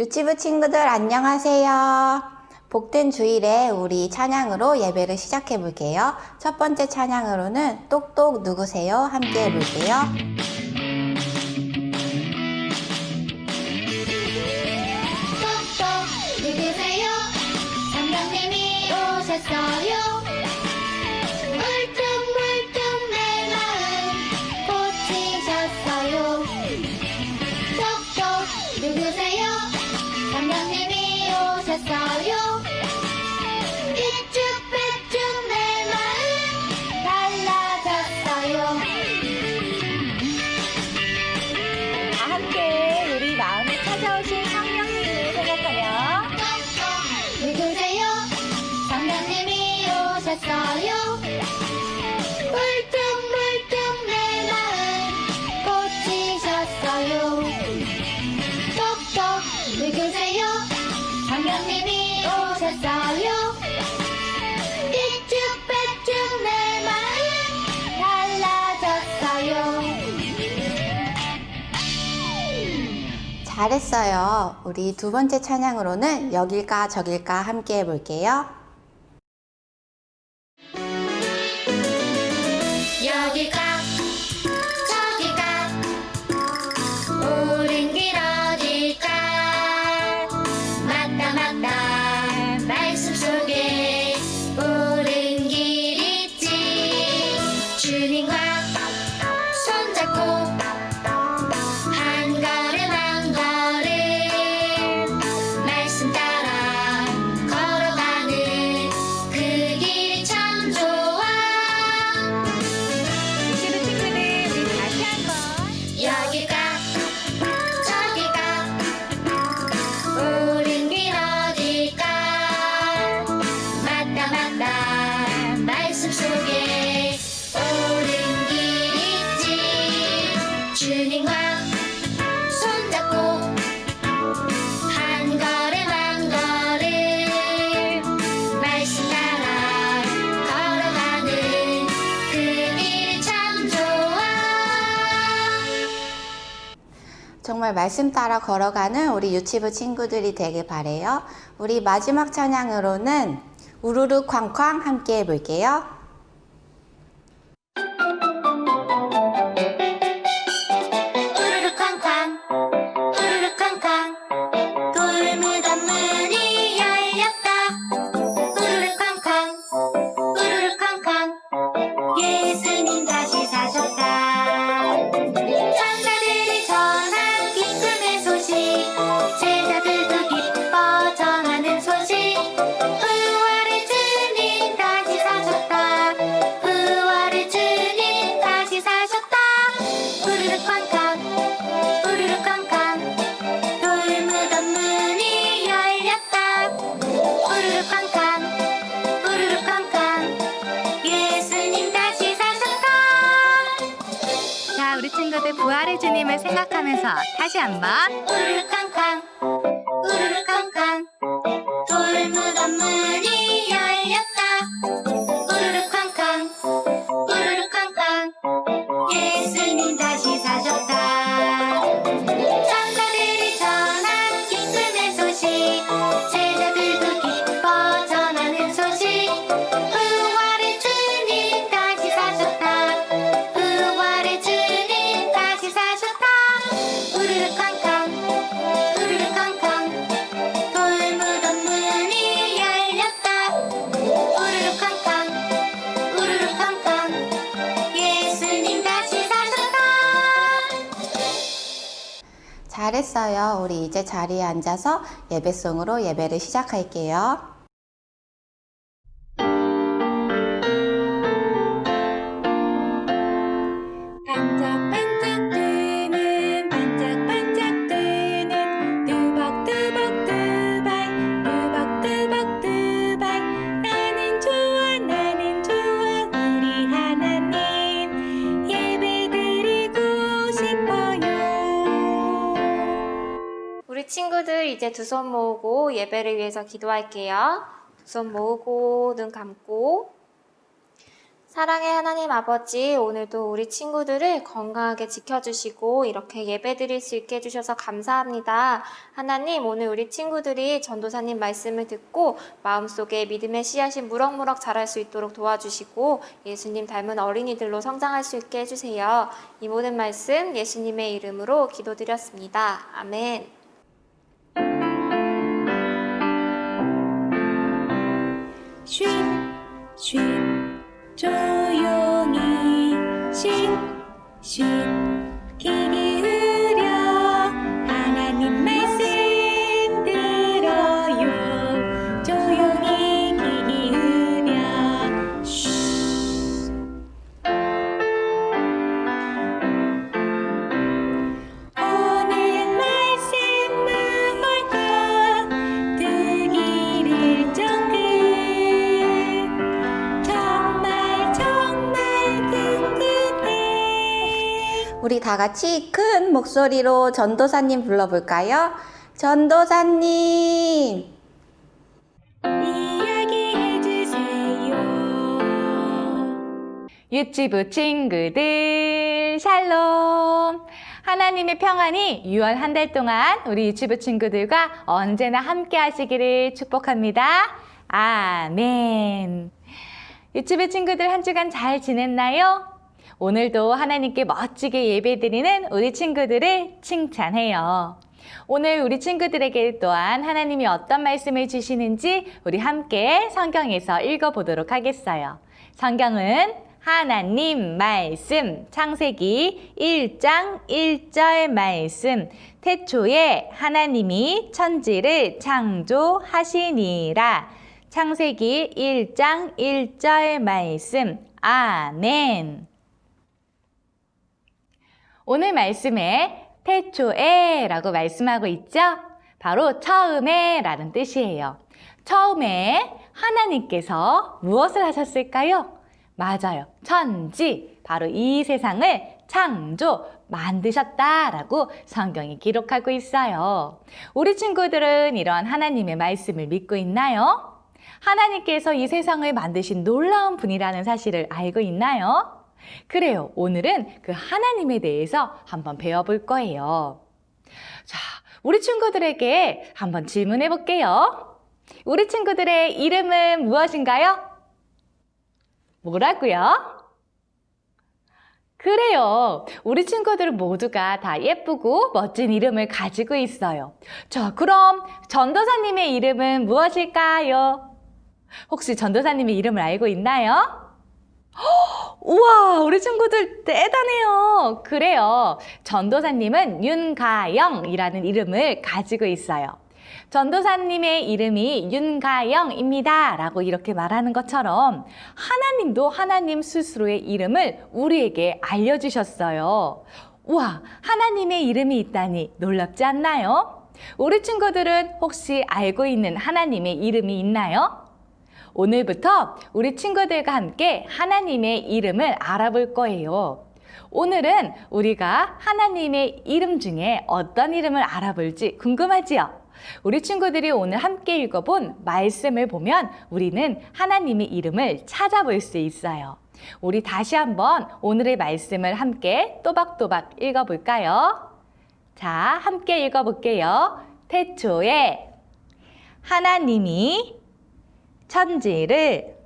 유치부 친구들 안녕하세요. 복된 주일에 우리 찬양으로 예배를 시작해 볼게요. 첫 번째 찬양으로는 똑똑 누구세요? 함께 해볼게요. 잘했어요. 우리 두 번째 찬양으로는 여길까 저길까 함께 해볼게요. 정말 말씀 따라 걸어가는 우리 유치부 친구들이 되길 바래요. 우리 마지막 찬양으로는 우르르 쾅쾅 함께 해볼게요. 다시 한번. 시작했어요. 우리 이제 자리에 앉아서 예배송으로 예배를 시작할게요. 이제 두 손 모으고 예배를 위해서 기도할게요. 두 손 모으고 눈 감고 사랑의 하나님 아버지, 오늘도 우리 친구들을 건강하게 지켜주시고 이렇게 예배 드릴 수 있게 해주셔서 감사합니다. 하나님, 오늘 우리 친구들이 전도사님 말씀을 듣고 마음속에 믿음의 씨앗이 무럭무럭 자랄 수 있도록 도와주시고 예수님 닮은 어린이들로 성장할 수 있게 해주세요. 이 모든 말씀 예수님의 이름으로 기도드렸습니다. 아멘. 쉿, 쉿, 조용히 쉿, 쉿, 다 같이 큰 목소리로 전도사님 불러볼까요? 전도사님! 이야기해주세요 유치부 친구들 샬롬 하나님의 평안이 6월 한 달 동안 우리 유치부 친구들과 언제나 함께 하시기를 축복합니다 아멘 유치부 친구들 한 주간 잘 지냈나요? 오늘도 하나님께 멋지게 예배드리는 우리 친구들을 칭찬해요. 오늘 우리 친구들에게 또한 하나님이 어떤 말씀을 주시는지 우리 함께 성경에서 읽어보도록 하겠어요. 성경은 하나님 말씀, 창세기 1장 1절 말씀, 태초에 하나님이 천지를 창조하시니라. 창세기 1장 1절 말씀, 아멘. 오늘 말씀에 태초에 라고 말씀하고 있죠? 바로 처음에 라는 뜻이에요. 처음에 하나님께서 무엇을 하셨을까요? 맞아요. 천지, 바로 이 세상을 창조, 만드셨다라고 성경이 기록하고 있어요. 우리 친구들은 이런 하나님의 말씀을 믿고 있나요? 하나님께서 이 세상을 만드신 놀라운 분이라는 사실을 알고 있나요? 그래요. 오늘은 그 하나님에 대해서 한번 배워볼 거예요. 자, 우리 친구들에게 한번 질문해 볼게요. 우리 친구들의 이름은 무엇인가요? 뭐라고요? 그래요. 우리 친구들 모두가 다 예쁘고 멋진 이름을 가지고 있어요. 자, 그럼 전도사님의 이름은 무엇일까요? 혹시 전도사님의 이름을 알고 있나요? 우와, 우리 친구들 대단해요. 그래요. 전도사님은 윤가영이라는 이름을 가지고 있어요. 전도사님의 이름이 윤가영입니다. 라고 이렇게 말하는 것처럼 하나님도 하나님 스스로의 이름을 우리에게 알려주셨어요. 우와, 하나님의 이름이 있다니 놀랍지 않나요? 우리 친구들은 혹시 알고 있는 하나님의 이름이 있나요? 오늘부터 우리 친구들과 함께 하나님의 이름을 알아볼 거예요. 오늘은 우리가 하나님의 이름 중에 어떤 이름을 알아볼지 궁금하지요? 우리 친구들이 오늘 함께 읽어본 말씀을 보면 우리는 하나님의 이름을 찾아볼 수 있어요. 우리 다시 한번 오늘의 말씀을 함께 또박또박 읽어볼까요? 자, 함께 읽어볼게요. 태초에 하나님이 천지를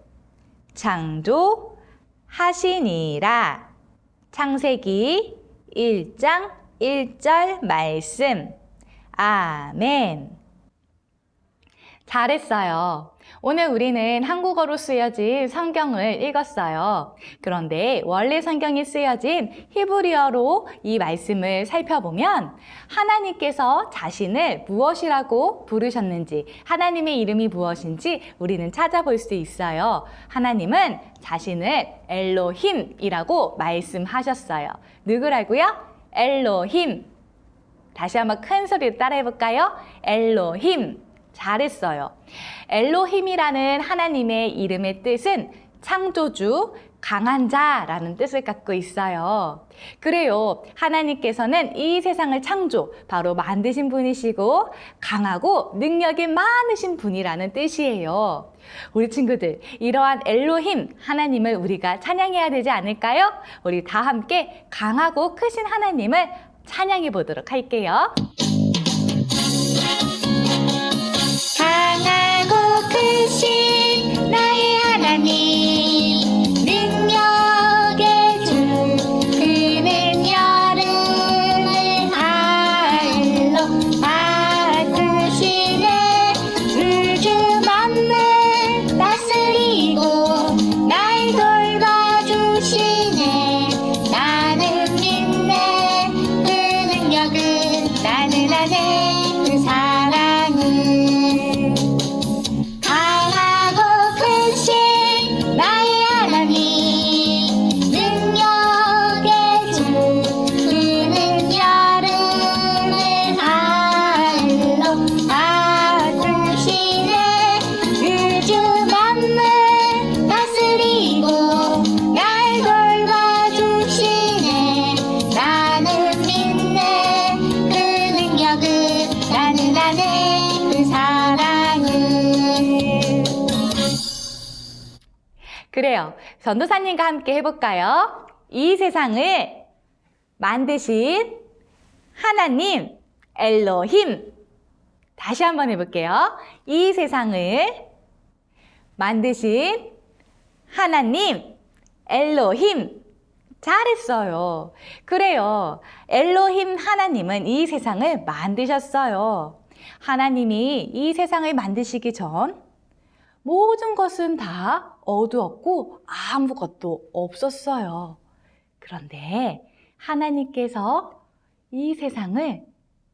창조하시니라. 창세기 1장 1절 말씀. 아멘. 잘했어요. 오늘 우리는 한국어로 쓰여진 성경을 읽었어요. 그런데 원래 성경이 쓰여진 히브리어로 이 말씀을 살펴보면 하나님께서 자신을 무엇이라고 부르셨는지, 하나님의 이름이 무엇인지 우리는 찾아볼 수 있어요. 하나님은 자신을 엘로힘이라고 말씀하셨어요. 누구라고요? 엘로힘. 다시 한번 큰 소리로 따라해 볼까요? 엘로힘. 잘했어요. 엘로힘이라는 하나님의 이름의 뜻은 창조주, 강한 자라는 뜻을 갖고 있어요. 그래요. 하나님께서는 이 세상을 창조, 바로 만드신 분이시고, 강하고 능력이 많으신 분이라는 뜻이에요. 우리 친구들, 이러한 엘로힘, 하나님을 우리가 찬양해야 되지 않을까요? 우리 다 함께 강하고 크신 하나님을 찬양해 보도록 할게요. 강하고 전도사님과 함께 해볼까요? 이 세상을 만드신 하나님, 엘로힘. 다시 한번 해볼게요. 이 세상을 만드신 하나님, 엘로힘. 잘했어요. 그래요. 엘로힘 하나님은 이 세상을 만드셨어요. 하나님이 이 세상을 만드시기 전 모든 것은 다 어두웠고 아무것도 없었어요. 그런데 하나님께서 이 세상을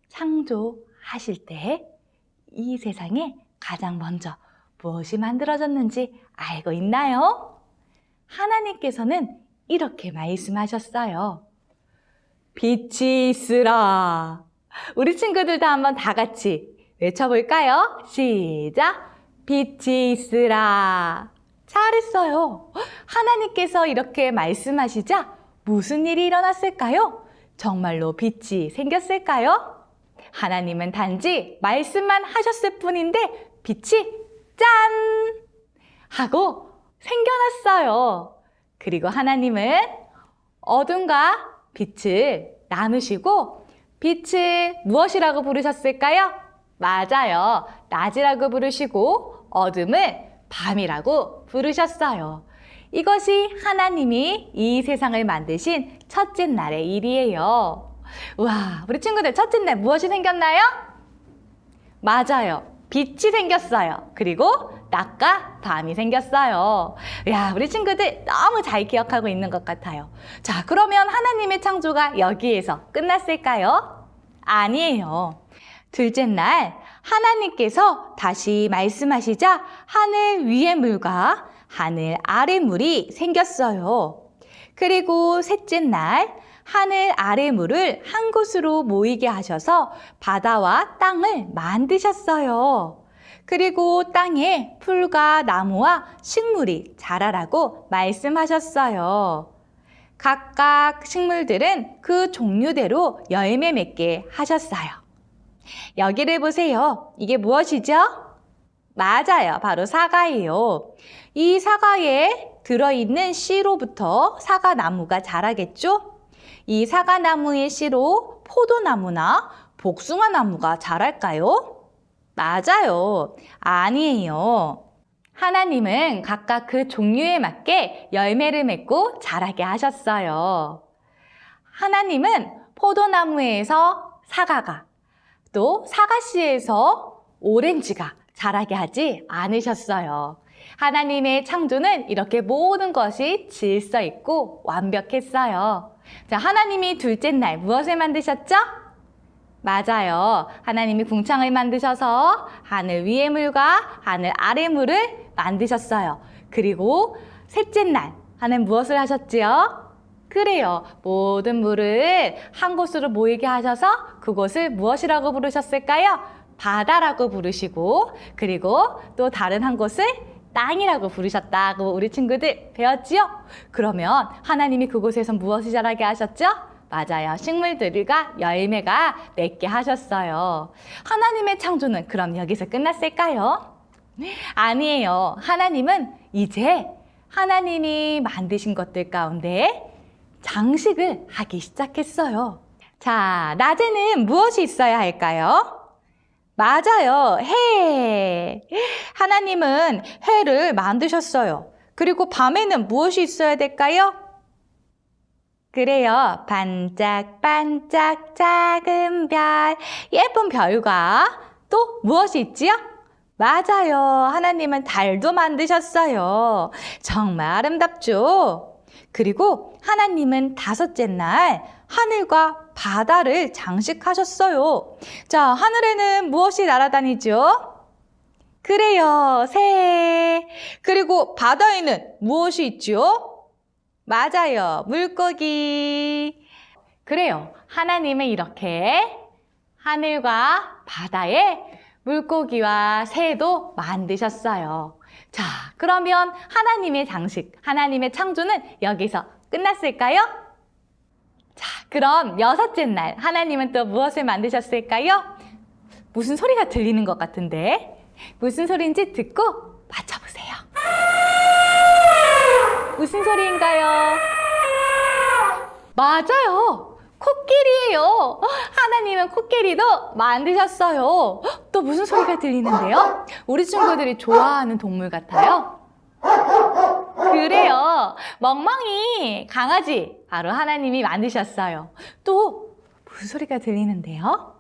창조하실 때 이 세상에 가장 먼저 무엇이 만들어졌는지 알고 있나요? 하나님께서는 이렇게 말씀하셨어요. 빛이 있으라. 우리 친구들도 한번 다 같이 외쳐볼까요? 시작! 빛이 있으라. 잘했어요. 하나님께서 이렇게 말씀하시자 무슨 일이 일어났을까요? 정말로 빛이 생겼을까요? 하나님은 단지 말씀만 하셨을 뿐인데 빛이 짠! 하고 생겨났어요. 그리고 하나님은 어둠과 빛을 나누시고 빛을 무엇이라고 부르셨을까요? 맞아요. 낮이라고 부르시고 어둠을 밤이라고 부르셨어요. 이것이 하나님이 이 세상을 만드신 첫째 날의 일이에요. 와, 우리 친구들 첫째 날 무엇이 생겼나요? 맞아요. 빛이 생겼어요. 그리고 낮과 밤이 생겼어요. 야, 우리 친구들 너무 잘 기억하고 있는 것 같아요. 자, 그러면 하나님의 창조가 여기에서 끝났을까요? 아니에요. 둘째 날 하나님께서 다시 말씀하시자 하늘 위의 물과 하늘 아래 물이 생겼어요. 그리고 셋째 날 하늘 아래 물을 한 곳으로 모이게 하셔서 바다와 땅을 만드셨어요. 그리고 땅에 풀과 나무와 식물이 자라라고 말씀하셨어요. 각각 식물들은 그 종류대로 열매 맺게 하셨어요. 여기를 보세요. 이게 무엇이죠? 맞아요. 바로 사과예요. 이 사과에 들어있는 씨로부터 사과나무가 자라겠죠? 이 사과나무의 씨로 포도나무나 복숭아나무가 자랄까요? 맞아요. 아니에요. 하나님은 각각 그 종류에 맞게 열매를 맺고 자라게 하셨어요. 하나님은 포도나무에서 사과가, 또 사과씨에서 오렌지가 자라게 하지 않으셨어요. 하나님의 창조는 이렇게 모든 것이 질서 있고 완벽했어요. 자, 하나님이 둘째 날 무엇을 만드셨죠? 맞아요. 하나님이 궁창을 만드셔서 하늘 위의 물과 하늘 아래 물을 만드셨어요. 그리고 셋째 날 하나님 무엇을 하셨지요? 그래요. 모든 물을 한 곳으로 모이게 하셔서 그곳을 무엇이라고 부르셨을까요? 바다라고 부르시고 그리고 또 다른 한 곳을 땅이라고 부르셨다고 우리 친구들 배웠지요? 그러면 하나님이 그곳에서 무엇을 자라게 하셨죠? 맞아요. 식물들과 열매가 맺게 하셨어요. 하나님의 창조는 그럼 여기서 끝났을까요? 아니에요. 하나님은 이제 하나님이 만드신 것들 가운데 장식을 하기 시작했어요. 자, 낮에는 무엇이 있어야 할까요? 맞아요. 해. 하나님은 해를 만드셨어요. 그리고 밤에는 무엇이 있어야 될까요? 그래요. 반짝반짝 작은 별, 예쁜 별과 또 무엇이 있지요? 맞아요. 하나님은 달도 만드셨어요. 정말 아름답죠? 그리고 하나님은 다섯째 날 하늘과 바다를 장식하셨어요. 자, 하늘에는 무엇이 날아다니죠? 그래요, 새. 그리고 바다에는 무엇이 있죠? 맞아요, 물고기. 그래요, 하나님은 이렇게 하늘과 바다에 물고기와 새도 만드셨어요. 자, 그러면 하나님의 장식, 하나님의 창조는 여기서 끝났을까요? 자, 그럼 여섯째 날 하나님은 또 무엇을 만드셨을까요? 무슨 소리가 들리는 것 같은데 무슨 소리인지 듣고 맞춰보세요. 무슨 소리인가요? 맞아요. 코끼리예요. 하나님은 코끼리도 만드셨어요. 또 무슨 소리가 들리는데요? 우리 친구들이 좋아하는 동물 같아요. 그래요. 멍멍이 강아지 바로 하나님이 만드셨어요. 또 무슨 소리가 들리는데요?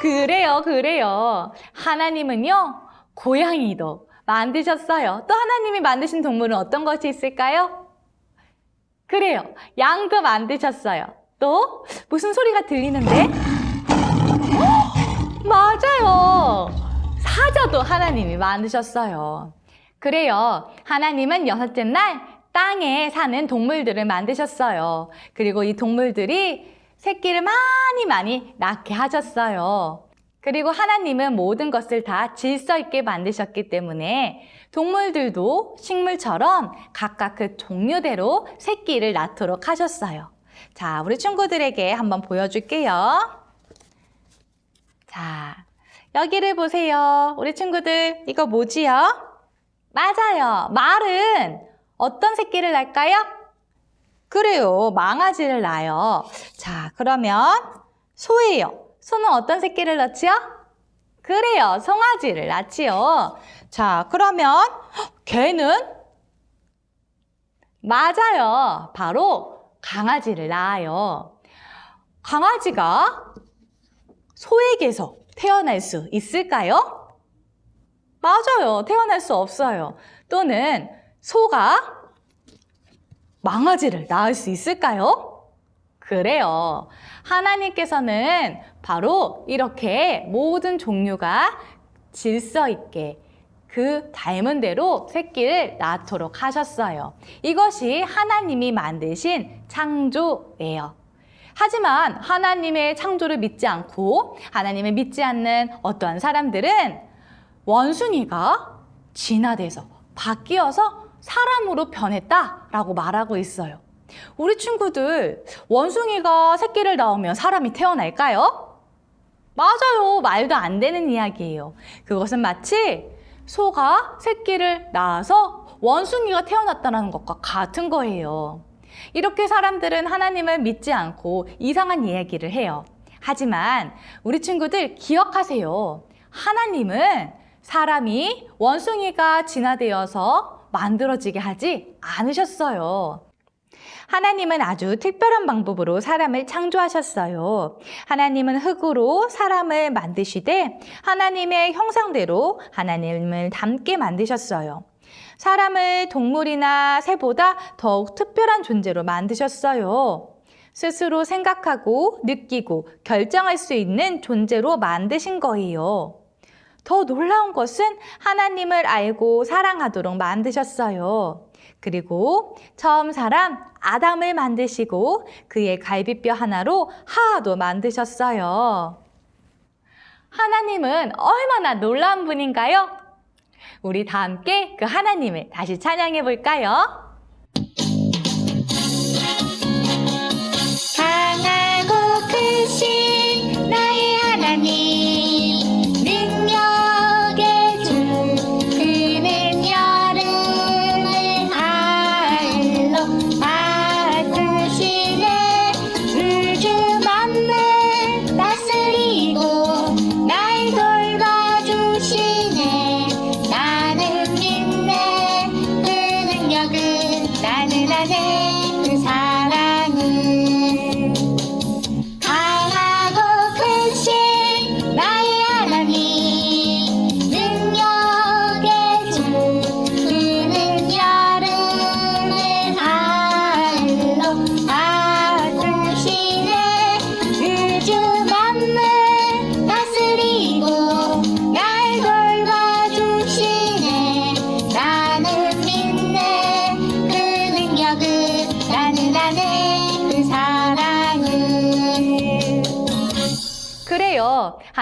그래요, 그래요. 하나님은요, 고양이도 만드셨어요. 또 하나님이 만드신 동물은 어떤 것이 있을까요? 그래요. 양도 만드셨어요. 또 무슨 소리가 들리는데? 헉, 맞아요. 사자도 하나님이 만드셨어요. 그래요. 하나님은 여섯째 날 땅에 사는 동물들을 만드셨어요. 그리고 이 동물들이 새끼를 많이 많이 낳게 하셨어요. 그리고 하나님은 모든 것을 다 질서 있게 만드셨기 때문에 동물들도 식물처럼 각각 그 종류대로 새끼를 낳도록 하셨어요. 자, 우리 친구들에게 한번 보여줄게요. 자, 여기를 보세요. 우리 친구들, 이거 뭐지요? 맞아요. 말은 어떤 새끼를 낳을까요? 그래요. 망아지를 낳아요. 자, 그러면 소예요. 소는 어떤 새끼를 낳지요? 그래요. 송아지를 낳지요. 자, 그러면 개는 맞아요. 바로 강아지를 낳아요. 강아지가 소에게서 태어날 수 있을까요? 맞아요. 태어날 수 없어요. 또는 소가 망아지를 낳을 수 있을까요? 그래요. 하나님께서는 바로 이렇게 모든 종류가 질서 있게 그 닮은 대로 새끼를 낳도록 하셨어요. 이것이 하나님이 만드신 창조예요. 하지만 하나님의 창조를 믿지 않고 하나님을 믿지 않는 어떠한 사람들은 원숭이가 진화돼서 바뀌어서 사람으로 변했다라고 말하고 있어요. 우리 친구들, 원숭이가 새끼를 낳으면 사람이 태어날까요? 맞아요. 말도 안 되는 이야기예요. 그것은 마치 소가 새끼를 낳아서 원숭이가 태어났다는 것과 같은 거예요. 이렇게 사람들은 하나님을 믿지 않고 이상한 이야기를 해요. 하지만 우리 친구들 기억하세요. 하나님은 사람이 원숭이가 진화되어서 만들어지게 하지 않으셨어요. 하나님은 아주 특별한 방법으로 사람을 창조하셨어요. 하나님은 흙으로 사람을 만드시되 하나님의 형상대로 하나님을 닮게 만드셨어요. 사람을 동물이나 새보다 더욱 특별한 존재로 만드셨어요. 스스로 생각하고 느끼고 결정할 수 있는 존재로 만드신 거예요. 더 놀라운 것은 하나님을 알고 사랑하도록 만드셨어요. 그리고 처음 사람 아담을 만드시고 그의 갈비뼈 하나로 하도 만드셨어요. 하나님은 얼마나 놀라운 분인가요? 우리 다 함께 그 하나님을 다시 찬양해 볼까요? 강하고 크신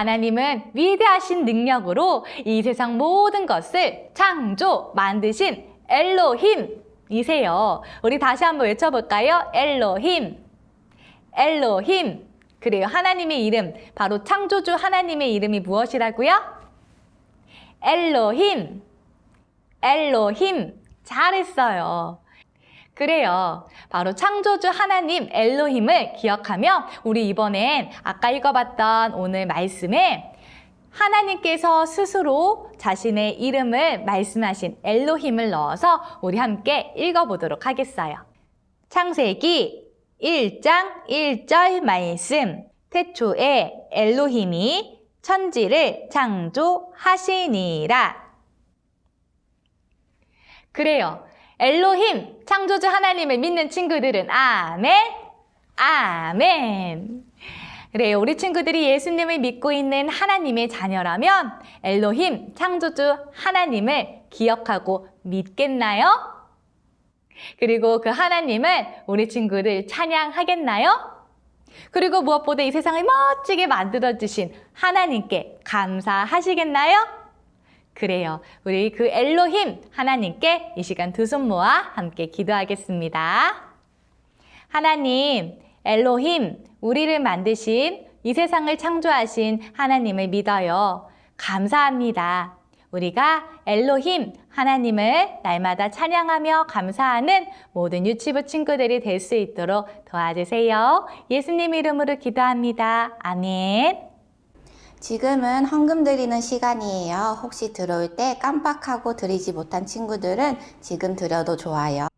하나님은 위대하신 능력으로 이 세상 모든 것을 창조, 만드신 엘로힘이세요. 우리 다시 한번 외쳐볼까요? 엘로힘. 엘로힘. 그래요. 하나님의 이름, 바로 창조주 하나님의 이름이 무엇이라고요? 엘로힘. 엘로힘. 잘했어요. 그래요. 바로 창조주 하나님 엘로힘을 기억하며 우리 이번엔 아까 읽어봤던 오늘 말씀에 하나님께서 스스로 자신의 이름을 말씀하신 엘로힘을 넣어서 우리 함께 읽어보도록 하겠어요. 창세기 1장 1절 말씀. 태초에 엘로힘이 천지를 창조하시니라. 그래요. 엘로힘, 창조주 하나님을 믿는 친구들은 아멘, 아멘. 그래요. 우리 친구들이 예수님을 믿고 있는 하나님의 자녀라면 엘로힘, 창조주 하나님을 기억하고 믿겠나요? 그리고 그 하나님을 우리 친구들 찬양하겠나요? 그리고 무엇보다 이 세상을 멋지게 만들어주신 하나님께 감사하시겠나요? 그래요. 우리 그 엘로힘 하나님께 이 시간 두 손 모아 함께 기도하겠습니다. 하나님, 엘로힘, 우리를 만드신 이 세상을 창조하신 하나님을 믿어요. 감사합니다. 우리가 엘로힘 하나님을 날마다 찬양하며 감사하는 모든 유치부 친구들이 될 수 있도록 도와주세요. 예수님 이름으로 기도합니다. 아멘. 지금은 헌금 드리는 시간이에요. 혹시 들어올 때 깜빡하고 드리지 못한 친구들은 지금 드려도 좋아요.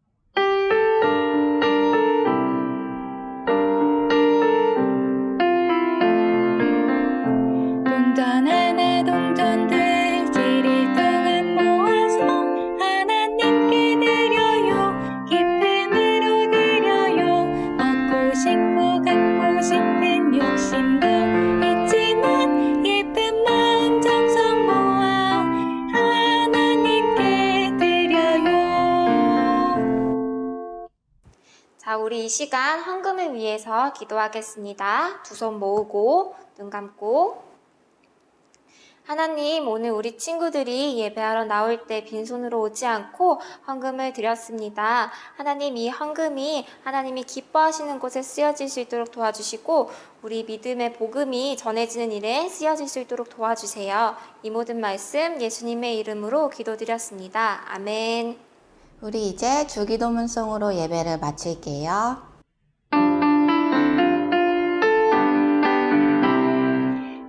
자, 우리 이 시간 헌금을 위해서 기도하겠습니다. 두 손 모으고 눈 감고 하나님, 오늘 우리 친구들이 예배하러 나올 때 빈손으로 오지 않고 헌금을 드렸습니다. 하나님, 이 헌금이 하나님이 기뻐하시는 곳에 쓰여질 수 있도록 도와주시고, 우리 믿음의 복음이 전해지는 일에 쓰여질 수 있도록 도와주세요. 이 모든 말씀 예수님의 이름으로 기도드렸습니다. 아멘. 우리 이제 주기도문송으로 예배를 마칠게요.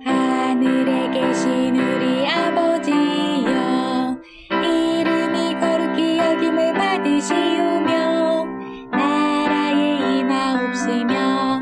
하늘에 계신 우리 아버지여 이름이 거룩히 여김을 받으시오며 나라의 임하옵시며